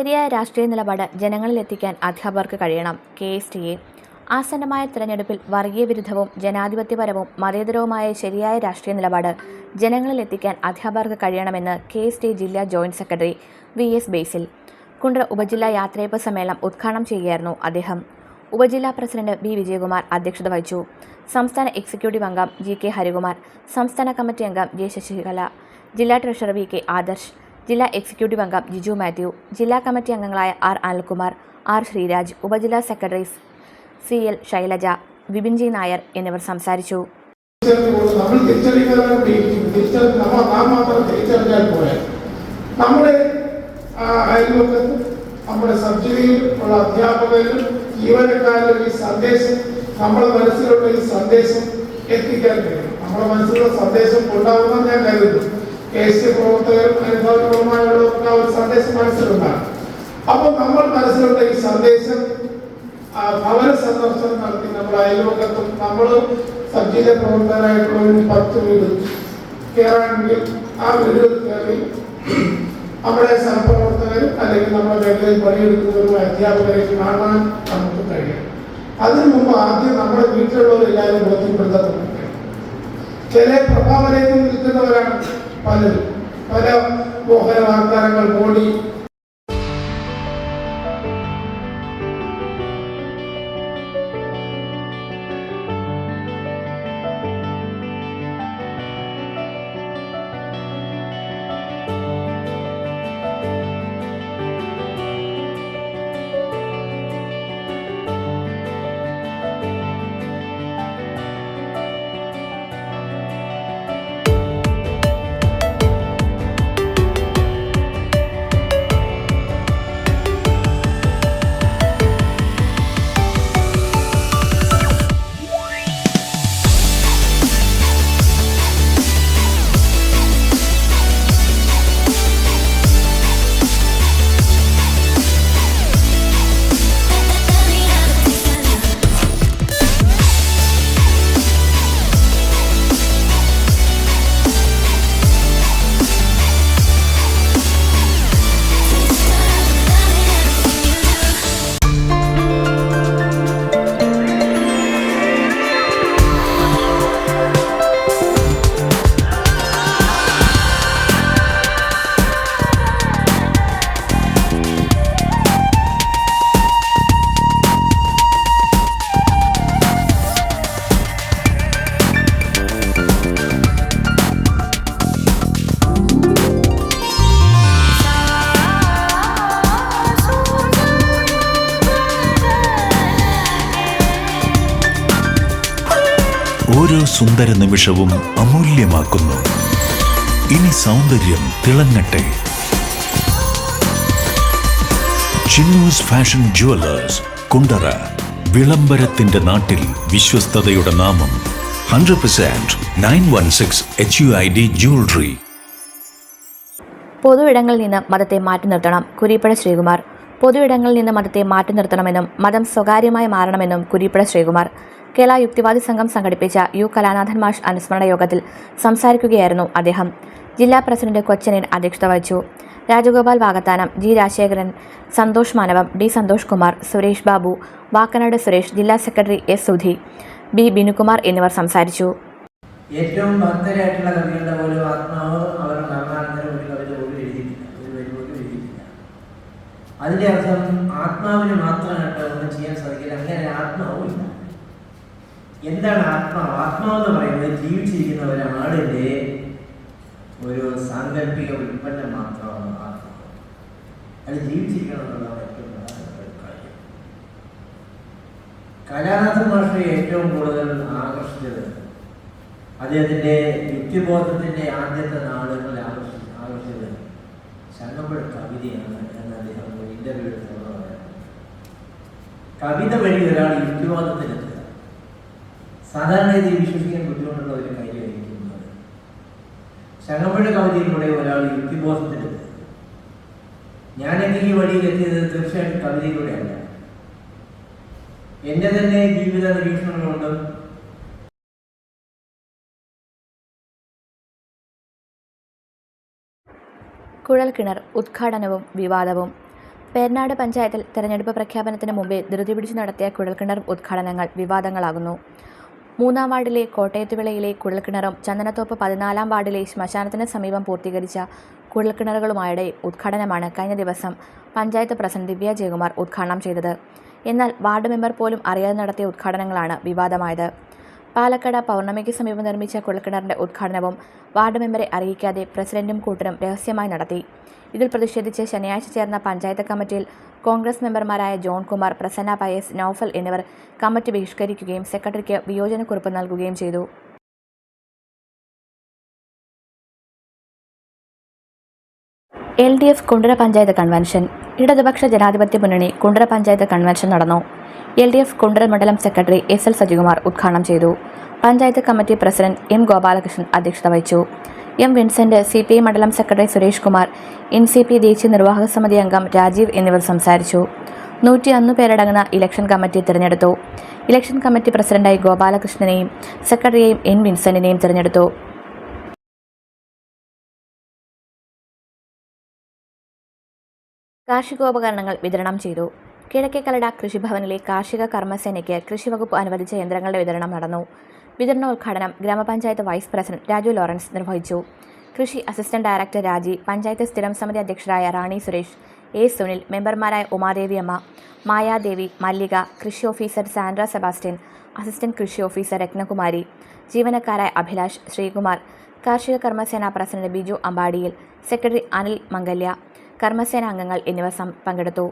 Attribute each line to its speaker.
Speaker 1: ശരിയായ രാഷ്ട്രീയ നിലപാട് ജനങ്ങളിലെത്തിക്കാൻ അധ്യാപകർക്ക് കഴിയണം. കെ. എസ്. ടി. എ. ആസന്നമായ തെരഞ്ഞെടുപ്പിൽ വർഗീയ വിരുദ്ധവും ജനാധിപത്യപരവും മതേതരവുമായ ശരിയായ രാഷ്ട്രീയ നിലപാട് ജനങ്ങളിലെത്തിക്കാൻ അധ്യാപകർക്ക് കഴിയണമെന്ന് കെ. എസ്. ടി. ജില്ലാ joint secretary V. S. Basil Kundara ഉപജില്ലാ യാത്രയപ്പ് സമ്മേളനം ഉദ്ഘാടനം ചെയ്യുകയായിരുന്നു അദ്ദേഹം. ഉപജില്ലാ പ്രസിഡന്റ് ബി വിജയകുമാർ അധ്യക്ഷത വഹിച്ചു. സംസ്ഥാന എക്സിക്യൂട്ടീവ് അംഗം ജി. കെ. ഹരികുമാർ സംസ്ഥാന കമ്മിറ്റി അംഗം ജെ. ശശികല ജില്ലാ ട്രഷറർ വി. കെ. ആദർശ് ജില്ലാ എക്സിക്യൂട്ടീവ് അംഗം ജിജു മാത്യു ജില്ലാ കമ്മിറ്റി അംഗങ്ങളായ ആർ അനിൽകുമാർ ആർ ശ്രീരാജ് ഉപജില്ലാ secretary C L Shailaja Vipin G Nair എന്നിവർ സംസാരിച്ചു.
Speaker 2: നമ്മുടെ അയൽവക്കത്തും നമ്മുടെ സബ്സിഡിയിലും ഉള്ള അധ്യാപകരിലും ജീവനക്കാരിലും ഈ സന്ദേശം നമ്മുടെ മനസ്സിലുള്ള ഈ സന്ദേശം എത്തിക്കാൻ കഴിയും നമ്മുടെ മനസ്സിലുള്ള സന്ദേശം ഉണ്ടാവുമെന്ന് ഞാൻ കരുതുന്നു സി പ്രവർത്തകരും അനുഭവപരമായുള്ളവർക്ക് ആ ഒരു സന്ദേശം മനസ്സിലുണ്ടാകും അപ്പൊ നമ്മൾ മനസ്സിലുള്ള ഈ സന്ദേശം ഭവന സന്ദർശനം നടത്തി നമ്മുടെ അയൽവക്കത്തും നമ്മൾ സജ്ജിത പ്രവർത്തകരായിട്ടുള്ള ഒരു പത്ത് വീട് കയറാണെങ്കിൽ ആ വീട് കയറി നമ്മുടെ സഹപ്രവർത്തകരും അല്ലെങ്കിൽ നമ്മുടെ മേഖലയിൽ പണിയെടുക്കുന്നവരും അധ്യാപകരെ കാണാൻ നമുക്ക് കഴിയും അതിനു മുമ്പ് ആദ്യം നമ്മുടെ വീട്ടിലുള്ളവരെല്ലാവരും ബോധ്യപ്പെടുത്താൻ ചില പ്രഭാവനയിൽ നിൽക്കുന്നവരാണ് പലരും പല മോഹന വാഗ്ദാനങ്ങൾ മോഡി
Speaker 3: ഓരോ സുന്ദര നിമിഷവും അമൂല്യമാക്കുന്നു. ഇനി സൗന്ദര്യം തിളങ്ങട്ടെ. ചിന്നൂസ് ഫാഷൻ ജുവലേഴ്സ് കുണ്ടറ വിളംബരത്തിന്റെ നാട്ടിൽ വിശ്വസ്തതയുടെ നാമം hundred percent nine one six H U I D jewellery.
Speaker 1: പൊതുവിടങ്ങളിൽ നിന്ന് മതത്തെ മാറ്റി നിർത്തണം കുരിപ്പട ശ്രീകുമാർ. പൊതുവിടങ്ങളിൽ നിന്ന് മതത്തെ മാറ്റി നിർത്തണമെന്നും മതം സ്വകാര്യമായി മാറണമെന്നും കുരിപ്പട ശ്രീകുമാർ. കേരള യുക്തിവാദി സംഘം സംഘടിപ്പിച്ച യു കലാനാഥൻ മാഷ് അനുസ്മരണ യോഗത്തിൽ സംസാരിക്കുകയായിരുന്നു അദ്ദേഹം. ജില്ലാ പ്രസിഡന്റ് കൊച്ചനിൽ അധ്യക്ഷത വഹിച്ചു. രാജഗോപാൽ വാകത്താനം ജി രാജശേഖരൻ സന്തോഷ് മാനവം ഡി സന്തോഷ് കുമാർ സുരേഷ് ബാബു വാക്കനാട് സുരേഷ് ജില്ലാ secretary S Sudhi B Binukumar എന്നിവർ സംസാരിച്ചു.
Speaker 4: ഏറ്റവും ഭക്തരായിട്ടുള്ള കവികളുടെ പോലും ആത്മാവ് അവർ അതിന്റെ അർത്ഥം ആത്മാവിന് മാത്രമായിട്ട് ഒന്നും ചെയ്യാൻ സാധിക്കില്ല. അങ്ങനെ ആത്മാവും എന്താണ് ആത്മാവ്? ആത്മാവ് എന്ന് പറയുന്നത് ജീവിച്ചിരിക്കുന്ന ഒരാളിന്റെ ഒരു സാങ്കല്പിക ഉൽപ്പന്നം മാത്രമാണ് ആത്മാവ്. അത് ജീവിച്ചിരിക്കണം എന്നുള്ളതാണ് ഏറ്റവും പ്രധാനപ്പെട്ട കാര്യം. കലാനാഥ മാഷയെ ഏറ്റവും കൂടുതൽ ആകർഷിച്ചത് അദ്ദേഹത്തിന്റെ യുക്തിബോധത്തിന്റെ ആദ്യത്തെ നാളുകളിൽ ആകർഷി ആകർഷിച്ചത് ശങ്കമ്പഴ കവിതയാണ് എന്ന് അദ്ദേഹം ഇന്റർവ്യൂ പറയുന്നത് കവിത വഴി ഒരാൾ യുക്തിബോധത്തിലെത്തുക സാധാരണ ഇത് വിശ്വസിക്കാൻ ബുദ്ധിമുട്ടുള്ള ഒരു കാര്യമായിരിക്കും ശങ്കമ്പഴ കവിതയിലൂടെ ഒരാൾ ഞാൻ ഞാനെങ്കിൽ ഈ വഴിയിലെത്തിയത് തീർച്ചയായിട്ടും കവിതയിലൂടെയല്ല. എന്റെ തന്നെ ജീവിത നിരീക്ഷണങ്ങൾ കൊണ്ട്
Speaker 1: കുഴൽക്കിണർ ഉദ്ഘാടനവും വിവാദവും. പേർനാട് പഞ്ചായത്തിൽ തെരഞ്ഞെടുപ്പ് പ്രഖ്യാപനത്തിന് മുമ്പേ ധൃതി പിടിച്ചു നടത്തിയ കുഴൽക്കിണർ ഉദ്ഘാടനങ്ങൾ വിവാദങ്ങളാകുന്നു. മൂന്നാം വാർഡിലെ കോട്ടയത്തുവിളയിലെ കുഴൽക്കിണറും ചന്ദനത്തോപ്പ് പതിനാലാം വാർഡിലെ ശ്മശാനത്തിന് സമീപം പൂർത്തീകരിച്ച കുഴൽക്കിണറുകളുമായുടെ ഉദ്ഘാടനമാണ് കഴിഞ്ഞ ദിവസം പഞ്ചായത്ത് പ്രസിഡന്റ് ദിവ്യ ജയകുമാർ ഉദ്ഘാടനം ചെയ്തത്. എന്നാൽ വാർഡ് മെമ്പർ പോലും അറിയാതെ നടത്തിയ ഉദ്ഘാടനങ്ങളാണ് വിവാദമായത്. പാലക്കാട് പൗർണമിക്ക് സമീപം നിർമ്മിച്ച കുഴൽക്കിണറിന്റെ ഉദ്ഘാടനവും വാർഡ് മെമ്പറെ അറിയിക്കാതെ പ്രസിഡന്റും കൂട്ടരും രഹസ്യമായി നടത്തി. ഇതിൽ പ്രതിഷേധിച്ച് ശനിയാഴ്ച ചേർന്ന പഞ്ചായത്ത് കമ്മിറ്റിയിൽ കോൺഗ്രസ് മെമ്പർമാരായ ജോൺ കുമാർ പ്രസന്ന പയസ് നൌഫൽ എന്നിവർ കമ്മിറ്റി ബഹിഷ്കരിക്കുകയും സെക്രട്ടറിക്ക് വിയോജനക്കുറിപ്പ് നൽകുകയും ചെയ്തു. L D F Kundara panchayat convention. ഇടതുപക്ഷ ജനാധിപത്യ മുന്നണി കുണ്ടറ പഞ്ചായത്ത് കൺവെൻഷൻ നടന്നു. എൽ ഡി എഫ് കുണ്ടറ മണ്ഡലം സെക്രട്ടറി എസ് എൽ സജികുമാർ ഉദ്ഘാടനം ചെയ്തു. Panchayat committee president M Gopalakrishnan അധ്യക്ഷത വഹിച്ചു. M Vincent C P I മണ്ഡലം secretary Suresh Kumar N C P ദേശീയ നിർവാഹക സമിതി അംഗം രാജീവ് എന്നിവർ സംസാരിച്ചു. നൂറ്റി ഒന്ന് പേരടങ്ങുന്ന ഇലക്ഷൻ കമ്മിറ്റി തിരഞ്ഞെടുത്തു. ഇലക്ഷൻ കമ്മിറ്റി പ്രസിഡന്റായി ഗോപാലകൃഷ്ണനെയും സെക്രട്ടറിയെയും എൻ വിൻസെന്റിനെയും തിരഞ്ഞെടുത്തു. കാർഷികോപകരണങ്ങൾ വിതരണം ചെയ്തു. കിഴക്കേക്കലട കൃഷിഭവനിലെ കാർഷിക കർമ്മസേനയ്ക്ക് കൃഷിവകുപ്പ് അനുവദിച്ച യന്ത്രങ്ങളുടെ വിതരണം നടന്നു. വിതരണോദ്ഘാടനം ഗ്രാമപഞ്ചായത്ത് വൈസ് പ്രസിഡന്റ് രാജു ലോറൻസ് നിർവഹിച്ചു. കൃഷി അസിസ്റ്റന്റ് ഡയറക്ടർ രാജി പഞ്ചായത്ത് സ്ഥിരം സമിതി അധ്യക്ഷരായ റാണി സുരേഷ് എ സുനിൽ മെമ്പർമാരായ ഉമാദേവി അമ്മ മായാദേവി മല്ലിക കൃഷി ഓഫീസർ സാൻഡ്ര സെബാസ്റ്റ്യൻ അസിസ്റ്റന്റ് കൃഷി ഓഫീസർ രത്നകുമാരി ജീവനക്കാരായ അഭിലാഷ് ശ്രീകുമാർ കാർഷിക കർമ്മസേന പ്രസിഡന്റ് ബിജു അമ്പാടിയിൽ സെക്രട്ടറി അനിൽ മംഗല്യ കർമ്മസേന അംഗങ്ങൾ എന്നിവർ പങ്കെടുത്തു.